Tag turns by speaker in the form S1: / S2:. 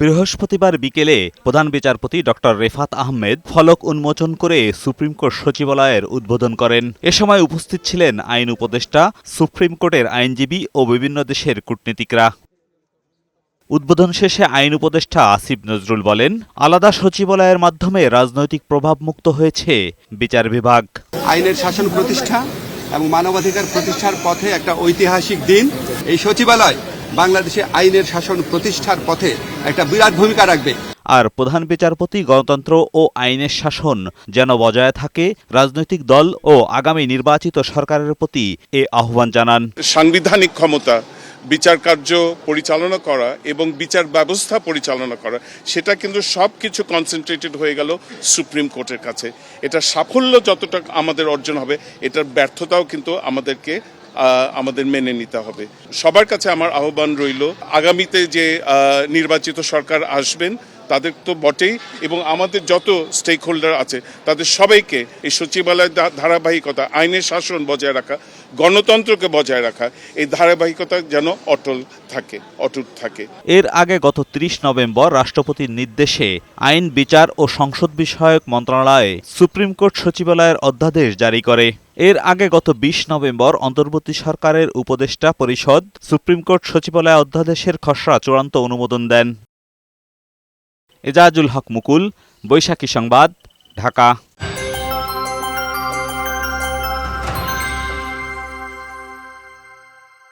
S1: বৃহস্পতিবার বিকেলে প্রধান বিচারপতি ডক্টর রেফাত আহমেদ ফলক উন্মোচন করে সুপ্রিম কোর্ট সচিবালয়ের উদ্বোধন করেন। এ সময় উপস্থিত ছিলেন আইন উপদেষ্টা, সুপ্রিম কোর্টের আইনজীবী ও বিভিন্ন দেশের কূটনীতিকরা। উদ্বোধন শেষে আইন উপদেষ্টা আসিফ নজরুল বলেন, আলাদা সচিবালয়ের মাধ্যমে রাজনৈতিক প্রভাব মুক্ত হয়েছে বিচার বিভাগ।
S2: আইনের শাসন প্রতিষ্ঠা এবং মানবাধিকার প্রতিষ্ঠার পথে একটা ঐতিহাসিক দিন। এই সচিবালয় বাংলাদেশে আইনের শাসন প্রতিষ্ঠার পথে একটা বিরাট ভূমিকা রাখবে।
S1: আর প্রধান বিচারপতি গণতন্ত্র ও আইনের শাসন যেন বজায় থাকে রাজনৈতিক দল ও আগামী নির্বাচিত সরকারের প্রতি এ আহ্বান জানান।
S3: সাংবিধানিক ক্ষমতা বিচার কার্য পরিচালনা করা এবং বিচার ব্যবস্থা পরিচালনা করা সেটা কিন্তু সব কিছু কনসেন্ট্রেটেড হয়ে গেল সুপ্রিম কোর্টের কাছে। এটা সাফল্য যতটা আমাদের অর্জন হবে এটার ব্যর্থতাও কিন্তু আমাদেরকে আমাদের মেনে নিতে হবে। সবার কাছে আমার আহ্বান রইল আগামীতে যে নির্বাচিত সরকার আসবেন তাদের তো বটেই এবং আমাদের যত স্টেক হোল্ডার আছে, তাদের সবাইকে এই সচিবালয়ের ধারাবাহিকতা, আইনের শাসন বজায় রাখা, গণতন্ত্রকে বজায় রাখা, এই ধারাবাহিকতা যেন অটল থাকে, অটুট থাকে।
S1: এর আগে গত ৩০ নভেম্বর রাষ্ট্রপতির নির্দেশে আইন, বিচার ও সংসদ বিষয়ক মন্ত্রণালয়ে সুপ্রিম কোর্ট সচিবালয়ের অধ্যাদেশ জারি করে। এর আগে গত ২০ নভেম্বর অন্তর্বর্তী সরকারের উপদেষ্টা পরিষদ সুপ্রিম কোর্ট সচিবালয় অধ্যাদেশের খসড়া চূড়ান্ত অনুমোদন দেন। এজাজুল হক মুকুল বৈশাখী সংবাদ ঢাকা।